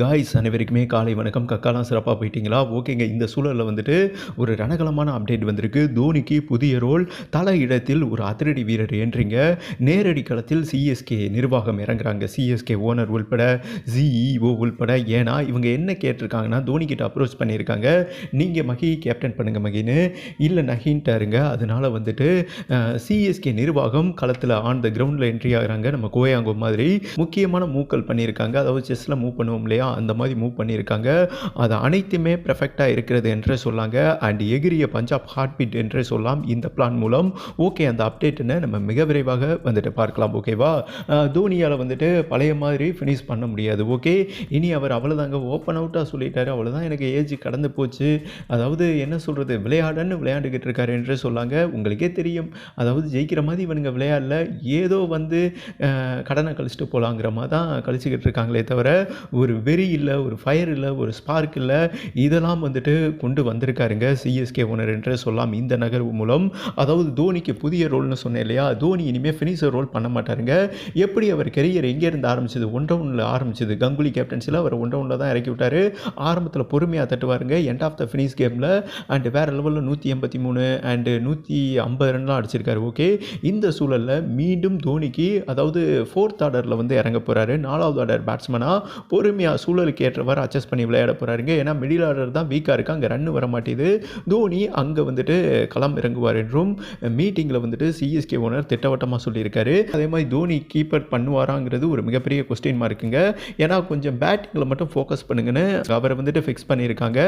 Guys அனைவருக்குமே காலை வணக்கம். கக்காலாம் சிறப்பாக போயிட்டீங்களா? ஓகேங்க. இந்த சூழலில் வந்துட்டு ஒரு ரணகலமான அப்டேட் வந்திருக்கு. தோனிக்கு புதிய ரோல் தல இடத்தில் ஒரு அதிரடி வீரர் என்றீங்க நேரடி களத்தில் சிஎஸ்கே நிர்வாகம் இறங்குறாங்க. சிஎஸ்கே ஓனர் உள்பட சிஇஓ உள்பட. ஏன்னா இவங்க என்ன கேட்டிருக்காங்கன்னா தோனி கிட்ட அப்ரோச் பண்ணியிருக்காங்க. நீங்கள் மகி கேப்டன் பண்ணுங்க மகின்னு. இல்லை நகின்ட்டாருங்க. அதனால வந்துட்டு சிஎஸ்கே நிர்வாகம் களத்தில் ஆன் த கிரவுண்டில் என்ட்ரி ஆகுறாங்க. நம்ம கோயாங்கோ மாதிரி முக்கியமான மூக்கல் பண்ணியிருக்காங்க. அதாவது செஸ்ஸில் மூவ் பண்ணுவோம் இல்லையா? அந்த மாதிரி மூவ் பண்ணியிருக்காங்க. அது அனைத்துமே பெர்ஃபெக்டாக இருக்கிறது என்று சொல்லாங்க அண்ட் எகிரிய பஞ்சாப் ஹார்ட் பீட் என்றே சொல்லலாம் இந்த பிளான் மூலம். ஓகே அந்த அப்டேட்டுன்னு நம்ம மிக விரைவாக வந்துட்டு பார்க்கலாம் ஓகேவா தோனியால் வந்துட்டு பழைய மாதிரி ஃபினிஷ் பண்ண முடியாது ஓகே இனி அவர் அவ்வளோதாங்க ஓப்பன் அவுட்டாக சொல்லிட்டாரு. அவ்வளோதான் எனக்கு ஏஜ் கடந்து போச்சு. அதாவது என்ன சொல்கிறது விளையாடன்னு விளையாண்டுக்கிட்டு இருக்காரு என்று சொல்லாங்க. உங்களுக்கே தெரியும். அதாவது ஜெயிக்கிற மாதிரி இவனுங்க விளையாடல. ஏதோ வந்து கடனை கழிச்சிட்டு போகலாங்கிற மாதிரி தான் கழிச்சிக்கிட்டு இருக்காங்களே தவிர ஒரு வெறி இல்லை ஒரு ஃபயர் இல்லை ஒரு ஸ்பார்க் இல்லை இதெல்லாம் வந்துட்டு கொண்டு வந்திருக்காருங்க சிஎஸ்கே ஓனர் என்று சொல்லலாம் இந்த நகர்வு மூலம். அதாவது தோனிக்கு புதிய ரோல்னு சொன்னேன் இல்லையா? தோனி இனிமேல் ஃபினிஷர் ரோல் பண்ண மாட்டாருங்க. எப்படி அவர் கெரியர் எங்கேருந்து ஆரம்பிச்சது? ஒன் ரவுண்டில் ஆரம்பிச்சது. கங்குலி கேப்டன்சியில் அவர் ஒன் ரவுண்டில் தான் இறக்கி விட்டார். ஆரம்பத்தில் பொறுமையாக தட்டுவாருங்க. எண்ட் ஆஃப் த ஃபினிஷ் கேமில் அண்ட் வேறு லெவலில் நூற்றி எண்பத்தி மூணு அண்டு நூற்றி ஐம்பது ரன்லாம் அடிச்சிருக்காரு. ஓகே இந்த சூழலில் மீண்டும் தோனிக்கு அதாவது ஃபோர்த் ஆர்டரில் வந்து இறங்க போகிறாரு நாலாவது ஆர்டர் பேட்ஸ்மனாக பொறுமையாக சூழலுக்கு ஏற்றவாறு அட்ஜஸ்ட் பண்ணி விளையாட போகிறாருங்க ஏன்னா மிடில் ஆர்டர் தான் வீக்காக இருக்குது அங்கே ரன் வர மாட்டேது தோனி அங்கே வந்துட்டு களம் இறங்குவார் என்றும் மீட்டிங்கில் வந்துட்டு சிஎஸ்கே ஓனர் திட்டவட்டமாக சொல்லியிருக்காரு. அதே மாதிரி தோனி கீப்பர் பண்ணுவாராங்கிறது ஒரு மிகப்பெரிய கொஸ்டின் மார்க்குங்க ஏன்னா கொஞ்சம் பேட்டிங்கில் மட்டும் ஃபோக்கஸ் பண்ணுங்கன்னு அவரை வந்துட்டு ஃபிக்ஸ் பண்ணியிருக்காங்க.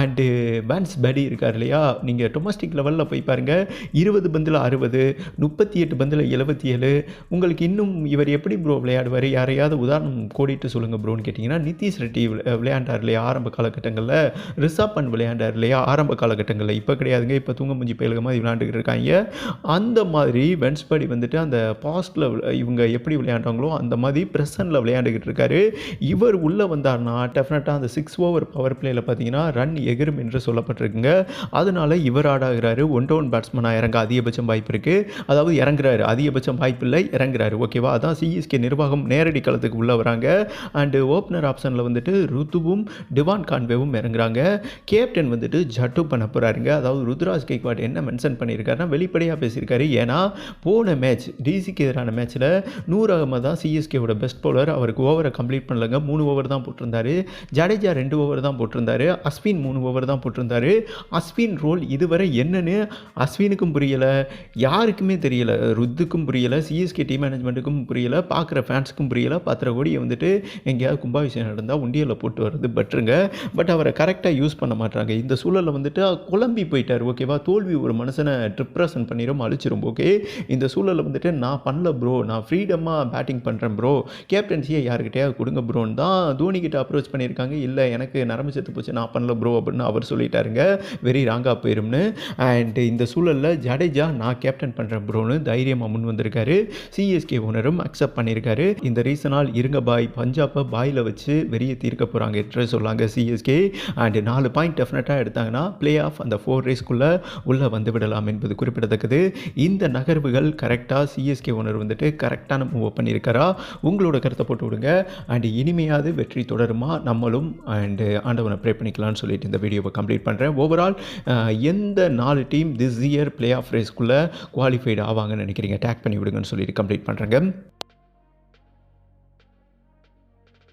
அண்டு பேன்ஸ் பேடி இருக்கார் இல்லையா? நீங்கள் டொமஸ்டிக் லெவலில் போய் பாருங்கள் இருபது பந்தில் அறுபது முப்பத்தி எட்டு பந்தில் எழுபத்தி ஏழு. உங்களுக்கு இன்னும் இவர் எப்படி ப்ரோ விளையாடுவார்? யாரையாவது உதாரணம் கோடிட்டு சொல்லுங்கள் ப்ரோன்னு கேட்டிங்கன்னா நிதிஷ் ரெட்டி விளையாண்டார் இல்லையா? ஆரம்ப காலகட்டங்களில் ரிஷப் பண்ட் விளையாண்டார் இல்லையா? ஆரம்ப காலகட்டங்களில். இப்போ கிடையாதுங்க. இப்போ தூங்க முஞ்சி பயிலுக மாதிரி விளையாண்டுக்கிட்டு இருக்காங்க. அந்த மாதிரி வென்ஸ்படி வந்துட்டு அந்த பாஸ்டில் இவங்க எப்படி விளையாண்டாங்களோ அந்த மாதிரி ப்ரெசனில் விளையாண்டுக்கிட்டு இருக்காரு. இவர் உள்ளே வந்தார்னா டெஃபினட்டாக அந்த சிக்ஸ் ஓவர் பவர் பிளேயில் பார்த்தீங்கன்னா ரன் எகிரும் என்று சொல்லப்பட்டிருக்குங்க. அதனால இவர் ஆடாகிறாரு. ஒன் டவுன் பேட்ஸ்மனாக இறங்க அதிகபட்சம் வாய்ப்பு இருக்குது அதாவது இறங்குறாரு. அதிகபட்சம் வாய்ப்பு இல்லை. இறங்குறாரு. ஓகேவா அதான் சிஎஸ்கே நிர்வாகம் நேரடி களத்துக்கு உள்ளே வராங்க. அண்டு ஓப்பனர் ஆப்ஷனில் வந்துட்டு ருத்துவும் டிவான் கான்வேவும் இறங்குறாங்க. கேப்டன் வந்துட்டு ஜட்டு பண்ண போகிறாருங்க அதாவது ருத்ராஜ் கேக்வாட் என்ன மென்ஷன் பண்ணியிருக்காருன்னா வெளிப்படையாக பேசியிருக்காரு. ஏன்னா போன மேட்ச் டிசிக்கு எதிரான மேட்ச்சில் நூறு அகமது தான் சிஎஸ்கேவோட பெஸ்ட் பவுலர் அவருக்கு ஓவரை கம்ப்ளீட் பண்ணலங்க. மூணு ஓவர் தான் போட்டிருந்தாரு. ஜடேஜா ரெண்டு ஓவர் தான் போட்டிருந்தாரு. அஸ்வின் மூணு ஓவர் தான் போட்டிருந்தாரு. அஸ்வின் ரோல் இதுவரை என்னன்னு அஸ்வினுக்கும் புரியலை. யாருக்குமே தெரியல. ருத்துக்கும் புரியலை. சிஎஸ்கே டீம் மேனேஜ்மெண்ட்டுக்கும் புரியலை. பார்க்குற ஃபேன்ஸுக்கும் புரியலை. பத்திர கோடியை வந்துட்டு எங்கேயாவது கும்பாபிஷேகம் நடந்தால் உண்டியலில் போட்டு வர்றது பெட்டருங்க பட் அவரை கரெக்டாக யூஸ் பண்ண மாட்டாங்க இந்த சூழலில் வந்துட்டு குழம்பி போயிட்டார் ஓகேவா தோல்வி ஒரு மனுஷனை ட்ரிப்ரசன் பண்ணிடும் அழிச்சிரும் ஓகே இந்த சூழலில் வந்துட்டு நான் பண்ணல ப்ரோ நான் ஃப்ரீடமாக பேட்டிங் பண்ணுறேன் ப்ரோ கேப்டன்சியை யாருக்கிட்டையாவது கொடுங்க ப்ரோன்னு தான் தோனிக்கிட்ட அப்ரோச் பண்ணியிருக்காங்க. இல்லை எனக்கு நரம்பு செத்து போச்சு நான் பண்ணல ப்ரோ அப்படின்னு அவர் சொல்லிட்டாருங்க. வெரி ராங்காக போயிரும்னு. அண்ட் இந்த சூழலில் ஜடேஜா நான் கேப்டன் பண்ணுறேன் ப்ரோன்னு தைரியமாக முன் வந்திருக்காரு. சிஎஸ்கே ஓனரும் அக்செப்ட் பண்ணியிருக்காரு. இந்த ரீசனால் இருங்க பாய் பஞ்சாப்பை பாயில் வச்சு வெறியை தீர்க்க போகிறாங்க என்று சொல்லாங்க சிஎஸ்கே அண்ட் நாலு பாயிண்ட் டெஃபினட்டாக எடுத்தாங்கன்னா ப்ளே ஆஃப் அந்த ஃபோர் ரேஸ்க்குள்ளே உள்ளே வந்து விடலாம் என்பது குறிப்பிடத்தக்கது. இந்த நகர்வுகள் கரெக்டாக சிஎஸ்கே ஓனர் வந்துட்டு கரெக்டான மூவ் பண்ணியிருக்காரா? உங்களோட கருத்தை போட்டு விடுங்க. அண்ட் இனிமையாவது வெற்றி தொடருமா? நம்மளும் அண்டு ஆண்டவனை ப்ரே பண்ணிக்கலாம்னு சொல்லிட்டு இந்த வீடியோவை கம்ப்ளீட் பண்ணுறேன் ஓவரால் எந்த நாலு team this year play off ரேஸ்க்குள்ளே qualified ஆவாங்கன்னு நினைக்கிறீங்க? டேக் பண்ணி விடுங்கன்னு சொல்லிட்டு கம்ப்ளீட் பண்ணுறேங்க